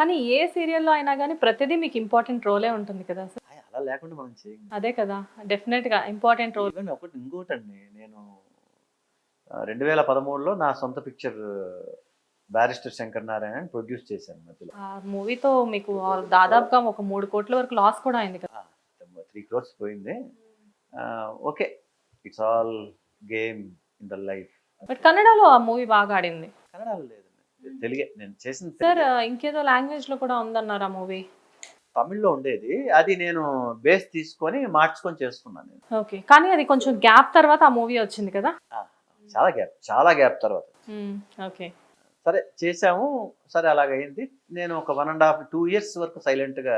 కానీ ఏ సీరియల్లో అయినా కానీ ప్రతిదీ మీకు ఇంపార్టెంట్ రోలే ఉంటుంది కదా సార్. అలా లేకుండా మనం చేయం. అదే కదా డెఫినెట్గా ఇంపార్టెంట్ రోల్. ఈవెన్ ఒకటి ఇంకోటండి నేను రెండు వేల పదమూడులో నా సొంత picture barrister Shankar Narayana produce చేశాను మధ్యలో. ఆ మూవీతో మీకు దాదాపుగా ఒక మూడు కోట్ల వరకు లాస్ కూడా అయింది కదా. త్రీ క్రోర్స్ పోయింది. Okay it's all game in the life. But కన్నడలో ఆ మూవీ బాగా ఆడింది. కన్నడలో లేదండి తెలుగే నేను చేసిన సార్. ఇంకేదో లాంగ్వేజ్లో కూడా ఉందన్నారు ఆ మూవీ తమిళ్ళో ఉండేది. అది నేను బేస్ తీసుకొని మార్చుకొని చేసుకున్నాను నేను. ఓకే కానీ అది కొంచెం గ్యాప్ తర్వాత ఆ మూవీ వచ్చింది కదా? చాలా గ్యాప్ చాలా గ్యాప్ తర్వాత. ఓకే సరే చేసాము సరే అలాగైంది నేను ఒక one and half two years వరకు సైలెంట్గా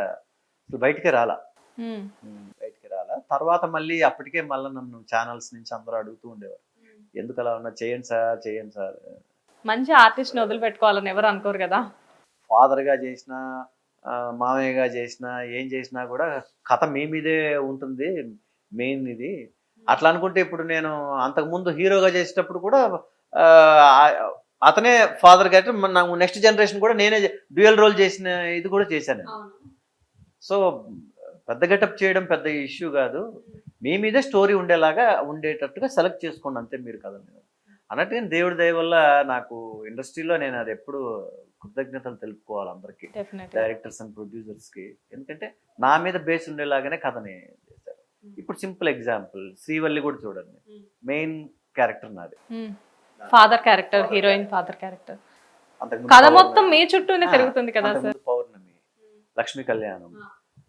బయటికి రాలా. ఉమ్, బయటికి రాలా. తర్వాత మళ్ళీ అప్పటికే మళ్ళీ నన్ను ఛానల్స్ నుంచి అందరూ అడుగుతూ ఉండేవారు. ఎందుకు అలా ఉన్నా? చేయండి సార్ చేయండి సార్. మంచి ఆర్టిస్ట్ని వదిలిపెట్టుకోవాలని ఎవరు అనుకోరు కదా. ఫాదర్గా చేసిన మామయ్యగా చేసిన ఏం చేసినా కూడా కథ మీ మీదే ఉంటుంది మెయిన్ ఇది. అట్లా అనుకుంటే ఇప్పుడు నేను అంతకుముందు హీరోగా చేసేటప్పుడు కూడా అతనే ఫాదర్ కాబట్టి నాకు నెక్స్ట్ జనరేషన్ కూడా నేనే డ్యూయల్ రోల్ చేసిన ఇది కూడా చేశాను. సో పెద్ద గెటప్ చేయడం పెద్ద ఇష్యూ కాదు. మీ మీదే స్టోరీ ఉండేలాగా ఉండేటట్టుగా సెలెక్ట్ చేసుకోండి అంతే మీరు కదండి అన్నట్టుగా దేవుడి దయ వల్ల నాకు ఇండస్ట్రీలో నేను అది ఎప్పుడు కృతజ్ఞతలు తెలుపుకోవాలి అందరికీ. డైరెక్టర్స్ అండ్ ప్రొడ్యూసర్స్కి ఎందుకంటే నా మీద బేస్ ఉండేలాగానే కథని చేశారు ఇప్పుడు సింపుల్ ఎగ్జాంపుల్ శ్రీవల్లి కూడా చూడండి. మెయిన్ క్యారెక్టర్ నాది. Father character heroine father character కథ మొత్తం మీ చుట్టూనే తిరుగుతుంది కదా సార్? పౌర్ణమి లక్ష్మీ కళ్యాణం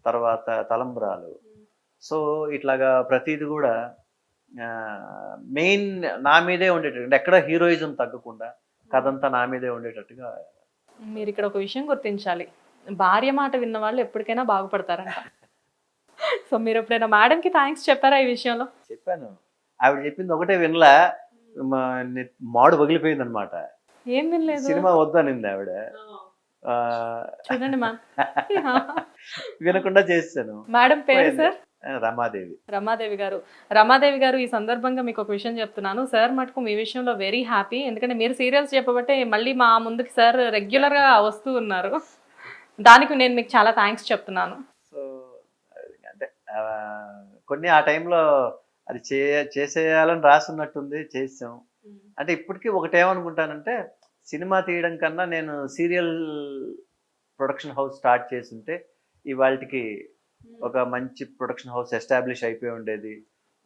తర్వాత తలంబ్రాలు. సో ఇట్లాగా ప్రతిది కూడా మెయిన్ నా మీదే ఉండేటట్టు అంటే ఎక్కడ హీరోయిజం తగ్గకుండా కథ అంతా నా మీదే ఉండేటట్టుగా మీరు ఇక్కడ ఒక విషయం గుర్తించాలి. భార్య మాట విన్న వాళ్ళు ఎప్పటికైనా బాగుపడతారంట. సో మీరు ఎప్పుడైనా మేడం కి థ్యాంక్స్ చెప్పారా ఈ విషయంలో? చెప్పాను. ఆవిడ చెప్పింది ఒకటే వినలా. మాడు పగిలిపోయింది అనమాట ఏం వినలేదు? సినిమా వద్దనింది ఆవిడ. చూడండి మ్యామ్. వినకుండా చేశాను మేడం పేరు సార్? రమాదేవి. రమాదేవి గారు. రమాదేవి గారు ఈ సందర్భంగా మీకు ఒక విషయం చెప్తున్నాను. సార్ మటుకు మీ విషయంలో వెరీ హ్యాపీ ఎందుకంటే మీరు సీరియల్స్ చెప్పబట్టే మళ్ళీ మా ముందుకి సార్ రెగ్యులర్గా వస్తూ ఉన్నారు. దానికి నేను మీకు చాలా థ్యాంక్స్ చెప్తున్నాను. సో అంటే కొన్ని ఆ టైంలో అది చే చేసేయాలని రాసున్నట్టుంది చేసాం. అంటే ఇప్పటికీ ఒకటేమనుకుంటానంటే సినిమా తీయడం కన్నా నేను సీరియల్ ప్రొడక్షన్ హౌస్ స్టార్ట్ చేస్తుంటే ఇవాళకి ఒక మంచి ప్రొడక్షన్ హౌస్ ఎస్టాబ్లిష్ అయిపోయి ఉండేది.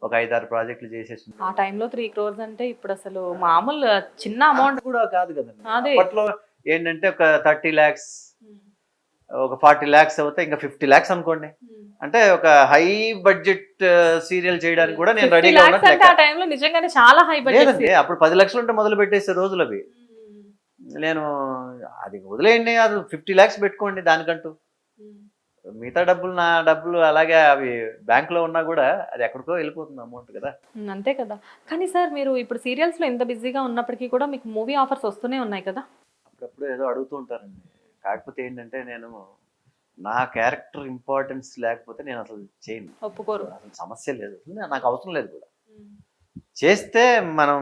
ఒక ఐదారు ప్రాజెక్టులు చేసేసి. ఆ టైంలో త్రీ క్రోర్స్ అంటే ఇప్పుడు అసలు మామూలు చిన్న అమౌంట్ కూడా కాదు కదండి. అదే. అప్పట్లో ఏంటంటే ఒక థర్టీ ల్యాక్స్ ఒక ఫార్టీ ల్యాక్స్ అవుతే ఇంకా ఫిఫ్టీ ల్యాక్స్ అనుకోండి. అంటే ఒక హై బడ్జెట్ సీరియల్ చేయడానికి కూడా నేను రెడీగా లాక్స్ నిజంగానే చాలా హై బడ్జెట్ అప్పుడు పది లక్షలు ఉంటే మొదలు పెట్టేసే రోజులు అవి. నేను అది వదిలేయండి అది ఫిఫ్టీ ల్యాక్స్ పెట్టుకోండి దానికంటూ. మిగతా డబ్బులు నా డబ్బులు అలాగే అవి బ్యాంక్లో ఉన్నా కూడా అది ఎక్కడికో వెళ్ళిపోతుంది అమౌంట్ కదా. అంతే కదా. కానీ సార్ మీరు ఇప్పుడు సీరియల్స్లో ఎంత బిజీగా ఉన్నప్పటికీ కూడా మీకు మూవీ ఆఫర్స్ వస్తూనే ఉన్నాయి కదా? అప్పుడప్పుడు ఏదో అడుగుతూ ఉంటారండి. కాకపోతే ఏంటంటే నేను నా క్యారెక్టర్ ఇంపార్టెన్స్ లేకపోతే నేను అసలు చేయను. ఒప్పుకోరు. అసలు సమస్య లేదు. నాకు అవసరం లేదు కూడా. చేస్తే మనం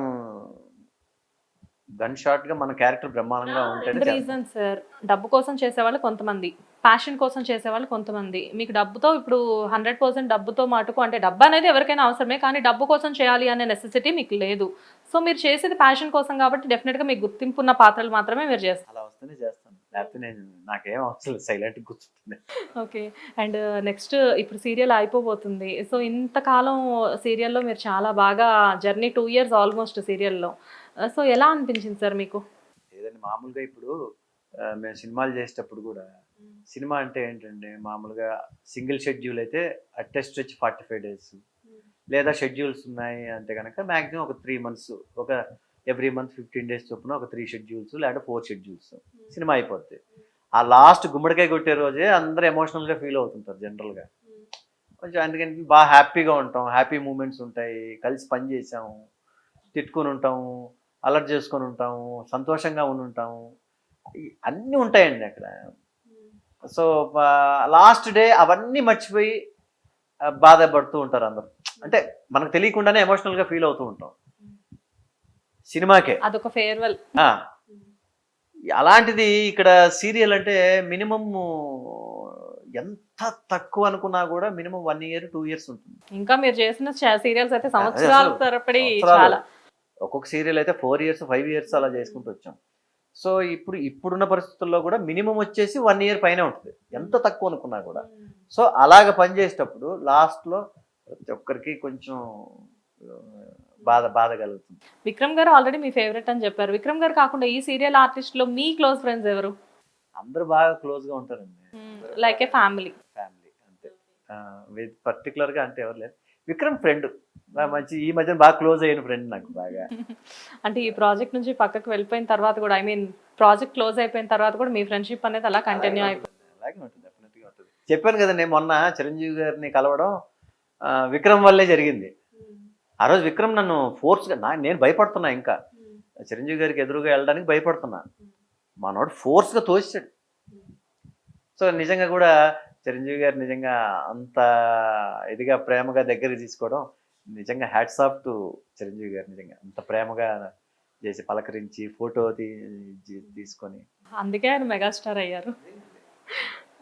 గన్ షాట్గా మన క్యారెక్టర్ బ్రహ్మాండంగా చేస్తాం. రీజన్ సార్ డబ్బు కోసం చేసేవాళ్ళు కొంతమంది. ప్యాషన్ కోసం చేసేవాళ్ళు కొంతమంది. మీకు డబ్బుతో ఇప్పుడు హండ్రెడ్ పర్సెంట్ డబ్బుతో మటుకు అంటే డబ్బు అనేది ఎవరికైనా అవసరమే కానీ డబ్బు కోసం చేయాలి అనే నెసెసిటీ మీకు లేదు. సో మీరు చేసేది ప్యాషన్ కోసం కాబట్టి డెఫినెట్గా మీకు గుర్తింపు ఉన్న పాత్రలు మాత్రమే మీరు చేస్తారు. అలా వస్తేనే చేస్తాను లేకపోతే నేను నాకేం అవసరం సైలెంట్ కూర్చుంటుంది. ఓకే. అండ్ నెక్స్ట్ ఇప్పుడు సీరియల్ అయిపోబోతుంది. సో ఇంతకాలం సీరియల్లో మీరు చాలా బాగా జర్నీ టూ ఇయర్స్ ఆల్మోస్ట్ సీరియల్లో. సో ఎలా అనిపించింది సార్ మీకు? ఏదండి మామూలుగా ఇప్పుడు మేము సినిమాలు చేసేటప్పుడు కూడా సినిమా అంటే ఏంటంటే మామూలుగా సింగిల్ షెడ్యూల్ అయితే టెస్ట్ వచ్చి ఫార్టీ ఫైవ్ డేస్. లేదా షెడ్యూల్స్ ఉన్నాయి అంటే కనుక మ్యాక్సిమం ఒక త్రీ మంత్స్ ఒక ఎవ్రీ మంత్ ఫిఫ్టీన్ డేస్ చొప్పున ఒక త్రీ షెడ్యూల్స్ లేదంటే ఫోర్ షెడ్యూల్స్ సినిమా అయిపోద్ది. ఆ లాస్ట్ గుమ్మడికాయ కొట్టే రోజే అందరూ ఎమోషనల్గా ఫీల్ అవుతుంటారు జనరల్గా కొంచెం అందుకని బాగా హ్యాపీగా ఉంటాం. హ్యాపీ మూమెంట్స్ ఉంటాయి. కలిసి పని చేసాము తిట్టుకొని ఉంటాము అలర్ట్ చేసుకొని ఉంటాము సంతోషంగా ఉండి ఉంటాము అన్నీ ఉంటాయండి అక్కడ. సో లాస్ట్ డే అవన్నీ మర్చిపోయి బాధపడుతూ ఉంటారు అందరూ. అంటే మనకు తెలియకుండానే ఎమోషనల్గా ఫీల్ అవుతూ ఉంటాం. సినిమాకే. అదొక ఫేర్వెల్. అలాంటిది ఇక్కడ సీరియల్ అంటే మినిమం ఎంత తక్కువ అనుకున్నా కూడా minimum one year two years ఉంటుంది. ఇంకా మీరు చేసిన సీరియల్స్ అయితే సంవత్సరాల తరపడి. చాలా. ఒక్కొక్క సీరియల్ అయితే ఫోర్ ఇయర్స్ ఫైవ్ ఇయర్స్ అలా చేసుకుంటూ వచ్చాం. సో ఇప్పుడు ఇప్పుడున్న పరిస్థితుల్లో కూడా మినిమం వచ్చేసి వన్ ఇయర్ పైన ఉంటుంది. ఎంత తక్కువ అనుకున్నా కూడా. సో అలాగ పనిచేసేటప్పుడు లాస్ట్లో ప్రతి ఒక్కరికి కొంచెం బాధ బాధ కలుగుతుంది. విక్రమ్ గారు ఆల్రెడీ మీ ఫేవరెట్ అని చెప్పారు. విక్రమ్ గారు కాకుండా ఈ సీరియల్ ఆర్టిస్ట్లో మీ క్లోజ్ ఫ్రెండ్స్ ఎవరు? అందరూ బాగా క్లోజ్గా ఉంటారండి. లైక్ ఏ ఫ్యామిలీ ఫ్యామిలీ అంతే. విత్ పర్టికులర్గా అంటే ఎవరు లేరు. విక్రమ్ ఫ్రెండ్ మంచి ఈ మధ్యన బాగా క్లోజ్ అయిన ఫ్రెండ్ నాకు బాగా. అంటే ఈ ప్రాజెక్ట్ నుంచి పక్కకు వెళ్ళిపోయిన తర్వాత కూడా ఐ మీన్ ప్రాజెక్ట్ క్లోజ్ అయిపోయిన తర్వాత కూడా మీ ఫ్రెండ్షిప్ అనేది అలా కంటిన్యూ అయిపోయింది అలాగే ఉంటుంది డెఫినెట్గా ఉంటుంది. చెప్పాను కదా నేను మొన్న చిరంజీవి గారిని కలవడం విక్రమ్ వల్లే జరిగింది. ఆ రోజు విక్రమ్ నన్ను ఫోర్స్గా నా నేను భయపడుతున్నా ఇంకా. చిరంజీవి గారికి ఎదురుగా వెళ్ళడానికి భయపడుతున్నా. మనోడు ఫోర్స్గా తోసాడు. సో నిజంగా కూడా చిరంజీవి గారు నిజంగా అంత ఇదిగా ప్రేమగా దగ్గర తీసుకోవడం నిజంగా హ్యాట్స్ ఆఫ్ టు చిరంజీవి గారు నిజంగా. అంత ప్రేమగా చేసి పలకరించి ఫోటో తీసుకొని. అందుకే ఆయన మెగాస్టార్ అయ్యారు.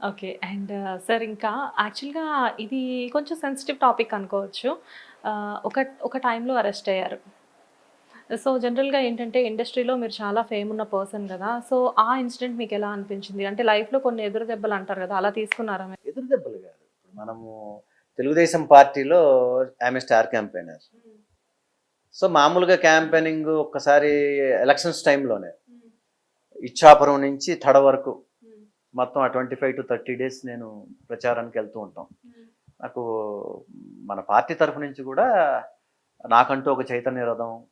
ఓకే అండ్ సార్ ఇంకా యాక్చువల్గా ఇది కొంచెం సెన్సిటివ్ టాపిక్ అనుకోవచ్చు. ఒక ఒక టైంలో అరెస్ట్ అయ్యారు. సో జనరల్గా ఏంటంటే ఇండస్ట్రీలో మీరు చాలా ఫేమ్ ఉన్న పర్సన్ కదా. సో ఆ ఇన్సిడెంట్ మీకు ఎలా అనిపించింది? అంటే లైఫ్లో కొన్ని ఎదురు దెబ్బలు అంటారు కదా అలా తీసుకున్నారా? ఎదురు దెబ్బలు కాదు. మనము తెలుగుదేశం పార్టీలో ఆమె స్టార్ క్యాంపెయినర్ సో మామూలుగా క్యాంపెయినింగ్ ఒక్కసారి ఎలక్షన్స్ టైంలోనే ఇచ్చాపురం నుంచి తడ వరకు మొత్తం ఆ twenty five to thirty days నేను ప్రచారానికి వెళ్తూ ఉంటాం. నాకు మన పార్టీ తరఫు నుంచి కూడా నాకంటూ ఒక చైతన్య రథం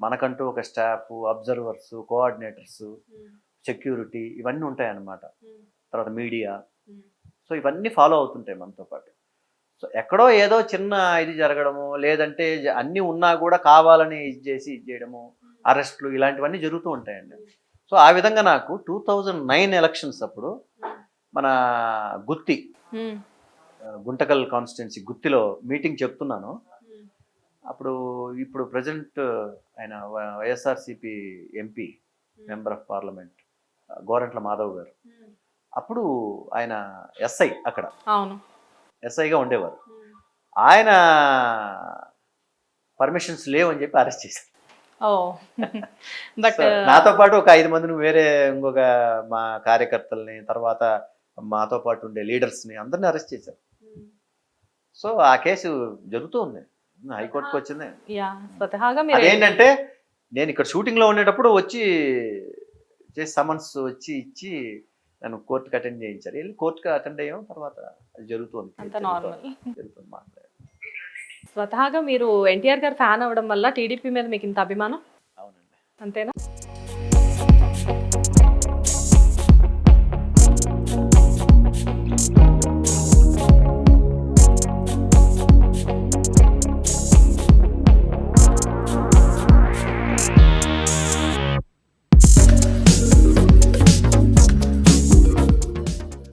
మనకంటూ ఒక స్టాఫ్ అబ్జర్వర్స్ కోఆర్డినేటర్స్ సెక్యూరిటీ ఇవన్నీ ఉంటాయి అన్నమాట తర్వాత మీడియా. సో ఇవన్నీ ఫాలో అవుతుంటాయి మనతో పాటు. సో ఎక్కడో ఏదో చిన్న ఇది జరగడము లేదంటే జ- అన్నీ ఉన్నా కూడా కావాలని ఇది చేసి ఇది చేయడము అరెస్ట్లు ఇలాంటివన్నీ జరుగుతూ ఉంటాయండి. సో ఆ విధంగా నాకు టూ థౌజండ్ నైన్ ఎలక్షన్స్ అప్పుడు మన గుత్తి గుంటకల్ కాన్స్టిట్యున్సీ గుత్తిలో మీటింగ్ చెప్తున్నాను. అప్పుడు ఇప్పుడు ప్రజెంట్ ఆయన YSRCP MP member of parliament Gorantla Madhav garu. అప్పుడు ఆయన ఎస్ఐ అక్కడ. అవును. ఎస్ఐగా ఉండేవారు. ఆయన పర్మిషన్స్ లేవని చెప్పి అరెస్ట్ చేశారు. నాతో పాటు ఒక ఐదు మందిని వేరే ఇంకొక మా కార్యకర్తల్ని తర్వాత మాతో పాటు ఉండే లీడర్స్ని అందరిని అరెస్ట్ చేశారు. సో ఆ కేసు జరుగుతూ ఉంది. హైకోర్టుకి వచ్చింది. యా స్వతహాగా మీరు అదేంటంటే నేను ఇక్కడ షూటింగ్లో ఉండేటప్పుడు వచ్చి చేసి సమన్స్ వచ్చి ఇచ్చి నన్ను కోర్టుకి అటెండ్ చేయించారు. వెళ్ళి కోర్టుకి అటెండ్ అయ్యాం. తర్వాత అది జరుగుతుంది. మాట్లాడారు స్వతహాగా మీరు ఎన్టీఆర్ గారు ఫ్యాన్ అవ్వడం వల్ల టీడీపీ మీద మీకు ఇంత అభిమానం? అవునండి. అంతేనా?